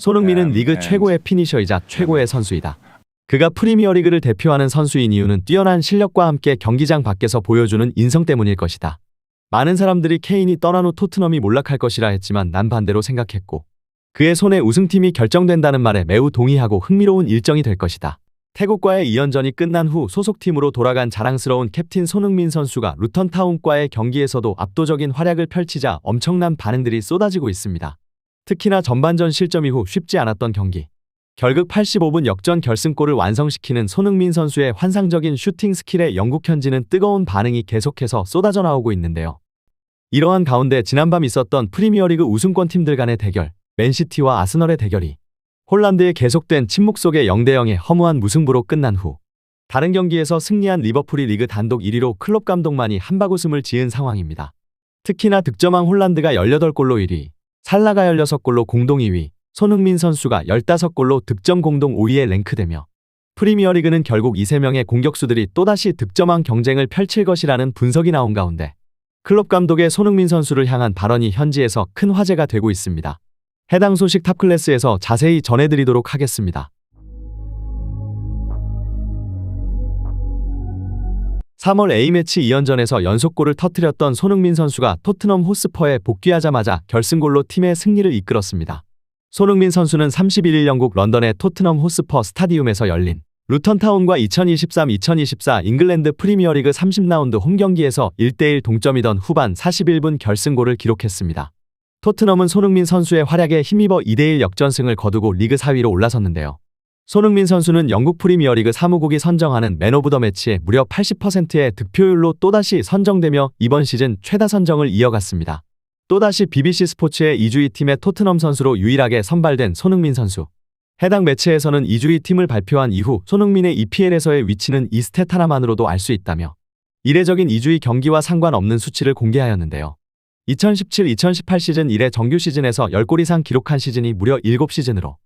손흥민은 리그 and 최고의 피니셔이자 최고의 선수이다. 그가 프리미어리그를 대표하는 선수인 이유는 뛰어난 실력과 함께 경기장 밖에서 보여주는 인성 때문일 것이다. 많은 사람들이 케인이 떠난 후 토트넘이 몰락할 것이라 했지만 난 반대로 생각했고 그의 손에 우승팀이 결정된다는 말에 매우 동의하고 흥미로운 일정이 될 것이다. 태국과의 2연전이 끝난 후 소속팀으로 돌아간 자랑스러운 캡틴 손흥민 선수가 루턴타운과의 경기에서도 압도적인 활약을 펼치자 엄청난 반응들이 쏟아지고 있습니다. 특히나 전반전 실점 이후 쉽지 않았던 경기. 결국 85분 역전 결승골을 완성시키는 손흥민 선수의 환상적인 슈팅 스킬에 영국 현지는 뜨거운 반응이 계속해서 쏟아져 나오고 있는데요. 이러한 가운데 지난밤 있었던 프리미어리그 우승권 팀들 간의 대결, 맨시티와 아스널의 대결이 홀란드의 계속된 침묵 속에 0대0의 허무한 무승부로 끝난 후 다른 경기에서 승리한 리버풀이 리그 단독 1위로 클럽 감독만이 한바구음을 지은 상황입니다. 특히나 득점왕 홀란드가 18골로 1위, 살라가 16골로 공동 2위, 손흥민 선수가 15골로 득점 공동 5위에 랭크되며 프리미어리그는 결국 이 3명의 공격수들이 또다시 득점왕 경쟁을 펼칠 것이라는 분석이 나온 가운데 클럽 감독의 손흥민 선수를 향한 발언이 현지에서 큰 화제가 되고 있습니다. 해당 소식 탑클래스에서 자세히 전해드리도록 하겠습니다. 3월 A매치 2연전에서 연속골을 터뜨렸던 손흥민 선수가 토트넘 호스퍼에 복귀하자마자 결승골로 팀의 승리를 이끌었습니다. 손흥민 선수는 31일 영국 런던의 토트넘 호스퍼 스타디움에서 열린 루턴타운과 2023-2024 잉글랜드 프리미어리그 30라운드 홈경기에서 1대1 동점이던 후반 41분 결승골을 기록했습니다. 토트넘은 손흥민 선수의 활약에 힘입어 2대1 역전승을 거두고 리그 4위로 올라섰는데요. 손흥민 선수는 영국 프리미어리그 사무국이 선정하는 맨 오브 더 매치에 무려 80%의 득표율로 또다시 선정되며 이번 시즌 최다 선정을 이어갔습니다. 또다시 BBC 스포츠의 2주위 팀의 토트넘 선수로 유일하게 선발된 손흥민 선수. 해당 매체에서는 2주위 팀을 발표한 이후 손흥민의 EPL에서의 위치는 이 스탯 하나만으로도 알 수 있다며 이례적인 2주위 경기와 상관없는 수치를 공개하였는데요. 2017-2018 시즌 1회 정규 시즌에서 10골 이상 기록한 시즌이 무려 7시즌으로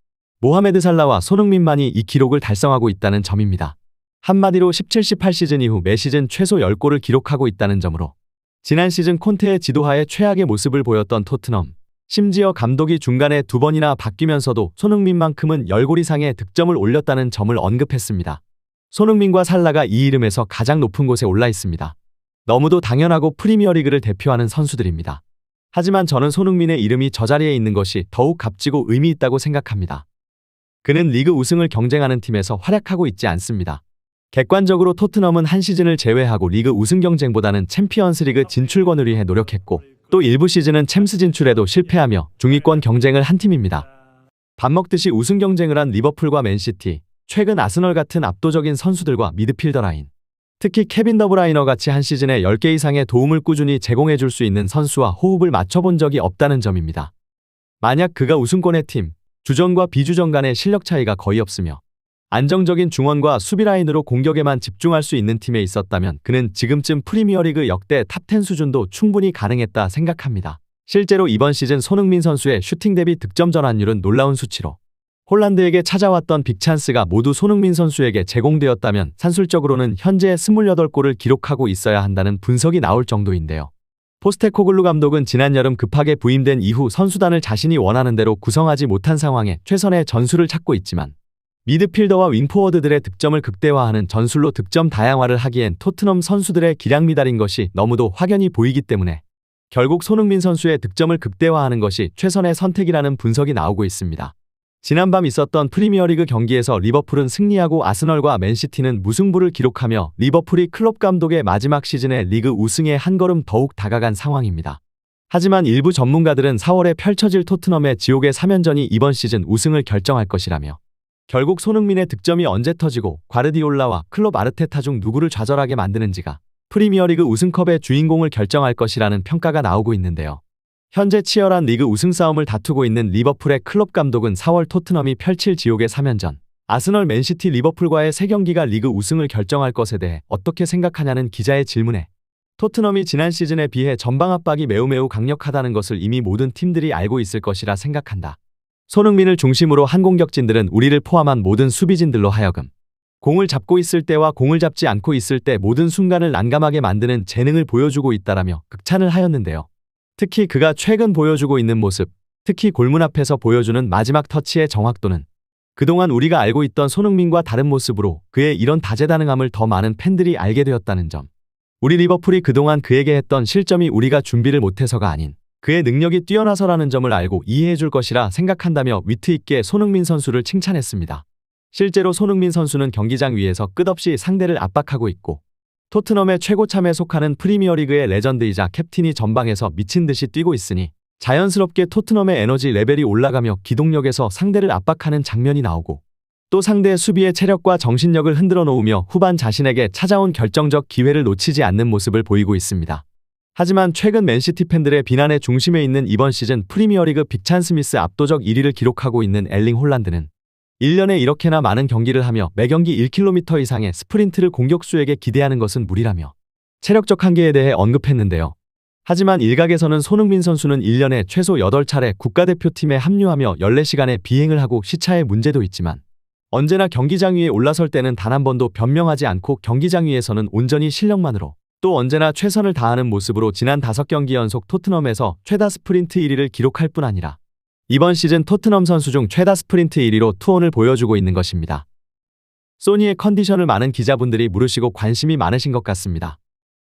모하메드 살라와 손흥민만이 이 기록을 달성하고 있다는 점입니다. 한마디로 17-18 시즌 이후 매 시즌 최소 10골을 기록하고 있다는 점으로 지난 시즌 콘테의 지도하에 최악의 모습을 보였던 토트넘. 심지어 감독이 중간에 두 번이나 바뀌면서도 손흥민만큼은 10골 이상의 득점을 올렸다는 점을 언급했습니다. 손흥민과 살라가 이 이름에서 가장 높은 곳에 올라 있습니다. 너무도 당연하고 프리미어리그를 대표하는 선수들입니다. 하지만 저는 손흥민의 이름이 저 자리에 있는 것이 더욱 값지고 의미 있다고 생각합니다. 그는 리그 우승을 경쟁하는 팀에서 활약하고 있지 않습니다. 객관적으로 토트넘은 한 시즌을 제외하고 리그 우승 경쟁보다는 챔피언스리그 진출권을 위해 노력했고 또 일부 시즌은 챔스 진출에도 실패하며 중위권 경쟁을 한 팀입니다. 밥 먹듯이 우승 경쟁을 한 리버풀과 맨시티, 최근 아스널 같은 압도적인 선수들과 미드필더 라인, 특히 케빈 더브라이너 같이 한 시즌에 10개 이상의 도움을 꾸준히 제공해 줄 수 있는 선수와 호흡을 맞춰본 적이 없다는 점입니다. 만약 그가 우승권의 팀, 주전과 비주전 간의 실력 차이가 거의 없으며 안정적인 중원과 수비 라인으로 공격에만 집중할 수 있는 팀에 있었다면 그는 지금쯤 프리미어리그 역대 탑10 수준도 충분히 가능했다 생각합니다. 실제로 이번 시즌 손흥민 선수의 슈팅 대비 득점 전환율은 놀라운 수치로 홀란드에게 찾아왔던 빅찬스가 모두 손흥민 선수에게 제공되었다면 산술적으로는 현재 28골을 기록하고 있어야 한다는 분석이 나올 정도인데요. 포스테코글루 감독은 지난 여름 급하게 부임된 이후 선수단을 자신이 원하는 대로 구성하지 못한 상황에 최선의 전술을 찾고 있지만 미드필더와 윙포워드들의 득점을 극대화하는 전술로 득점 다양화를 하기엔 토트넘 선수들의 기량 미달인 것이 너무도 확연히 보이기 때문에 결국 손흥민 선수의 득점을 극대화하는 것이 최선의 선택이라는 분석이 나오고 있습니다. 지난밤 있었던 프리미어리그 경기에서 리버풀은 승리하고 아스널과 맨시티는 무승부를 기록하며 리버풀이 클럽 감독의 마지막 시즌에 리그 우승에 한 걸음 더욱 다가간 상황입니다. 하지만 일부 전문가들은 4월에 펼쳐질 토트넘의 지옥의 3연전이 이번 시즌 우승을 결정할 것이라며 결국 손흥민의 득점이 언제 터지고 과르디올라와 클럽 아르테타 중 누구를 좌절하게 만드는지가 프리미어리그 우승컵의 주인공을 결정할 것이라는 평가가 나오고 있는데요. 현재 치열한 리그 우승 싸움을 다투고 있는 리버풀의 클럽 감독은 4월 토트넘이 펼칠 지옥의 3연전, 아스널 맨시티 리버풀과의 3경기가 리그 우승을 결정할 것에 대해 어떻게 생각하냐는 기자의 질문에 토트넘이 지난 시즌에 비해 전방 압박이 매우 매우 강력하다는 것을 이미 모든 팀들이 알고 있을 것이라 생각한다. 손흥민을 중심으로 한 공격진들은 우리를 포함한 모든 수비진들로 하여금 공을 잡고 있을 때와 공을 잡지 않고 있을 때 모든 순간을 난감하게 만드는 재능을 보여주고 있다라며 극찬을 하였는데요. 특히 그가 최근 보여주고 있는 모습, 특히 골문 앞에서 보여주는 마지막 터치의 정확도는 그동안 우리가 알고 있던 손흥민과 다른 모습으로 그의 이런 다재다능함을 더 많은 팬들이 알게 되었다는 점. 우리 리버풀이 그동안 그에게 했던 실점이 우리가 준비를 못해서가 아닌 그의 능력이 뛰어나서라는 점을 알고 이해해 줄 것이라 생각한다며 위트 있게 손흥민 선수를 칭찬했습니다. 실제로 손흥민 선수는 경기장 위에서 끝없이 상대를 압박하고 있고 토트넘의 최고참에 속하는 프리미어리그의 레전드이자 캡틴이 전방에서 미친 듯이 뛰고 있으니 자연스럽게 토트넘의 에너지 레벨이 올라가며 기동력에서 상대를 압박하는 장면이 나오고 또 상대의 수비의 체력과 정신력을 흔들어 놓으며 후반 자신에게 찾아온 결정적 기회를 놓치지 않는 모습을 보이고 있습니다. 하지만 최근 맨시티 팬들의 비난의 중심에 있는 이번 시즌 프리미어리그 빅찬 스미스 압도적 1위를 기록하고 있는 엘링 홀란드는 1년에 이렇게나 많은 경기를 하며 매경기 1km 이상의 스프린트를 공격수에게 기대하는 것은 무리라며 체력적 한계에 대해 언급했는데요. 하지만 일각에서는 손흥민 선수는 1년에 최소 8차례 국가대표팀에 합류하며 14시간의 비행을 하고 시차의 문제도 있지만 언제나 경기장 위에 올라설 때는 단 한 번도 변명하지 않고 경기장 위에서는 온전히 실력만으로 또 언제나 최선을 다하는 모습으로 지난 5경기 연속 토트넘에서 최다 스프린트 1위를 기록할 뿐 아니라 이번 시즌 토트넘 선수 중 최다 스프린트 1위로 투혼을 보여주고 있는 것입니다. 소니의 컨디션을 많은 기자분들이 물으시고 관심이 많으신 것 같습니다.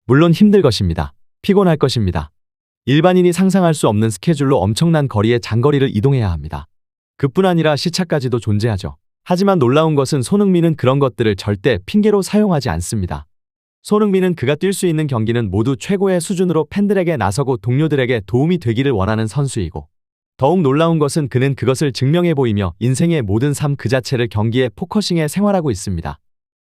물론 힘들 것입니다. 피곤할 것입니다. 일반인이 상상할 수 없는 스케줄로 엄청난 거리의 장거리를 이동해야 합니다. 그뿐 아니라 시차까지도 존재하죠. 하지만 놀라운 것은 손흥민은 그런 것들을 절대 핑계로 사용하지 않습니다. 손흥민은 그가 뛸 수 있는 경기는 모두 최고의 수준으로 팬들에게 나서고 동료들에게 도움이 되기를 원하는 선수이고 더욱 놀라운 것은 그는 그것을 증명해 보이며 인생의 모든 삶 그 자체를 경기에 포커싱해 생활하고 있습니다.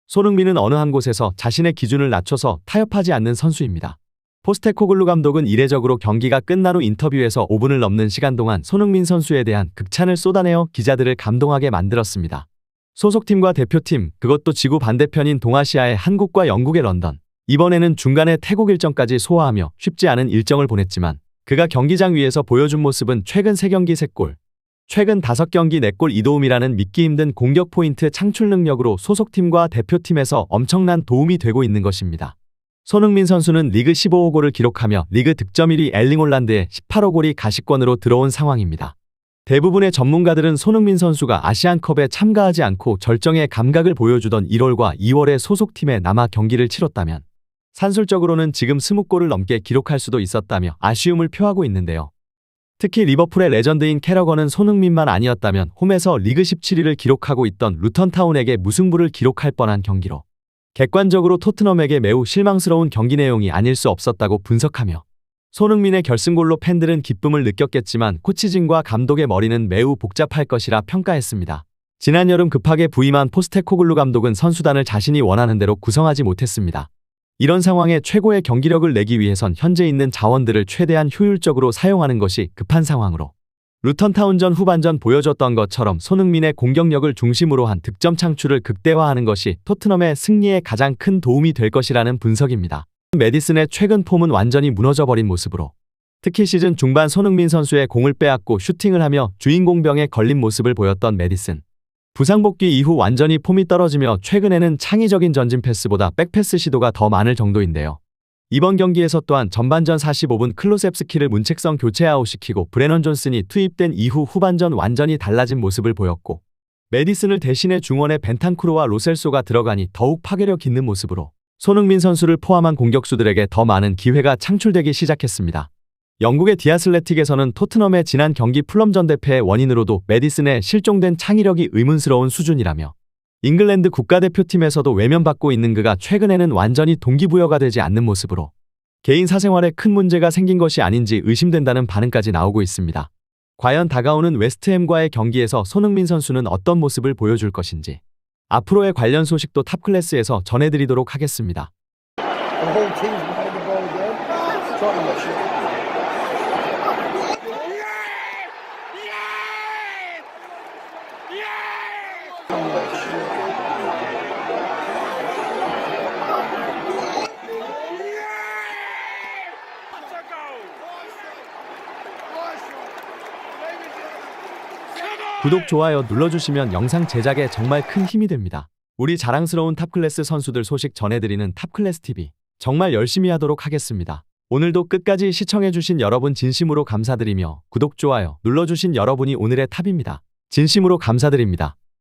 손흥민은 어느 한 곳에서 자신의 기준을 낮춰서 타협하지 않는 선수입니다. 포스테코글루 감독은 이례적으로 경기가 끝난 후 인터뷰에서 5분을 넘는 시간 동안 손흥민 선수에 대한 극찬을 쏟아내어 기자들을 감동하게 만들었습니다. 소속팀과 대표팀, 그것도 지구 반대편인 동아시아의 한국과 영국의 런던. 이번에는 중간에 태국 일정까지 소화하며 쉽지 않은 일정을 보냈지만 그가 경기장 위에서 보여준 모습은 최근 3경기 3골, 최근 5경기 4골 이도움이라는 믿기 힘든 공격 포인트 창출 능력으로 소속팀과 대표팀에서 엄청난 도움이 되고 있는 것입니다. 손흥민 선수는 리그 15호 골을 기록하며 리그 득점 1위 엘링 홀란드의 18호 골이 가시권으로 들어온 상황입니다. 대부분의 전문가들은 손흥민 선수가 아시안컵에 참가하지 않고 절정의 감각을 보여주던 1월과 2월에 소속팀에 남아 경기를 치렀다면 산술적으로는 지금 20골을 넘게 기록할 수도 있었다며 아쉬움을 표하고 있는데요. 특히 리버풀의 레전드인 캐러건은 손흥민만 아니었다면 홈에서 리그 17위를 기록하고 있던 루턴타운에게 무승부를 기록할 뻔한 경기로 객관적으로 토트넘에게 매우 실망스러운 경기 내용이 아닐 수 없었다고 분석하며 손흥민의 결승골로 팬들은 기쁨을 느꼈겠지만 코치진과 감독의 머리는 매우 복잡할 것이라 평가했습니다. 지난 여름 급하게 부임한 포스테코글루 감독은 선수단을 자신이 원하는 대로 구성하지 못했습니다. 이런 상황에 최고의 경기력을 내기 위해선 현재 있는 자원들을 최대한 효율적으로 사용하는 것이 급한 상황으로 루턴타운전 후반전 보여줬던 것처럼 손흥민의 공격력을 중심으로 한 득점 창출을 극대화하는 것이 토트넘의 승리에 가장 큰 도움이 될 것이라는 분석입니다. 메디슨의 최근 폼은 완전히 무너져버린 모습으로 특히 시즌 중반 손흥민 선수의 공을 빼앗고 슈팅을 하며 주인공병에 걸린 모습을 보였던 메디슨. 부상 복귀 이후 완전히 폼이 떨어지며 최근에는 창의적인 전진 패스보다 백패스 시도가 더 많을 정도인데요. 이번 경기에서 또한 전반전 45분 클로셉스키를 문책성 교체 아웃시키고 브레넌 존슨이 투입된 이후 후반전 완전히 달라진 모습을 보였고 메디슨을 대신해 중원의 벤탄쿠르와 로셀소가 들어가니 더욱 파괴력 있는 모습으로 손흥민 선수를 포함한 공격수들에게 더 많은 기회가 창출되기 시작했습니다. 영국의 디아슬레틱에서는 토트넘의 지난 경기 플럼전 대패의 원인으로도 메디슨의 실종된 창의력이 의문스러운 수준이라며 잉글랜드 국가대표팀에서도 외면받고 있는 그가 최근에는 완전히 동기부여가 되지 않는 모습으로 개인 사생활에 큰 문제가 생긴 것이 아닌지 의심된다는 반응까지 나오고 있습니다. 과연 다가오는 웨스트햄과의 경기에서 손흥민 선수는 어떤 모습을 보여줄 것인지 앞으로의 관련 소식도 탑클래스에서 전해드리도록 하겠습니다. 구독, 좋아요 눌러주시면 영상 제작에 정말 큰 힘이 됩니다. 우리 자랑스러운 탑클래스 선수들 소식 전해드리는 탑클래스 TV. 정말 열심히 하도록 하겠습니다. 오늘도 끝까지 시청해주신 여러분 진심으로 감사드리며 구독, 좋아요 눌러주신 여러분이 오늘의 탑입니다. 진심으로 감사드립니다.